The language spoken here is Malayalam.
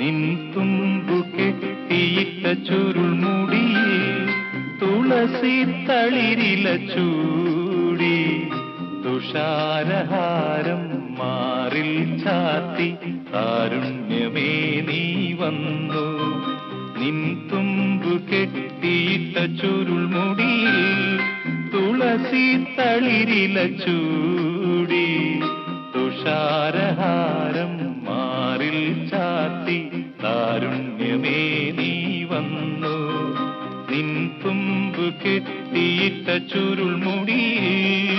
തുമ്പു കെട്ടിയിട്ട ചുരുൾമുടിയിൽ തുളസി തളിരില ചൂടി തുഷാരഹാരം മാറിൽ ചാത്തി കാരുണ്യമേ നീ വന്നു. നിൻ തുമ്പു കെട്ടിയിട്ട ചുരുൾമുടിയിൽ തുളസി തളിരില ചൂടി തുഷാരഹാരം സ്വർഗമേ നീ വന്നു. നിൻ തുമ്പ് കെട്ടിയിട്ട ചുരുൾമുടിയേ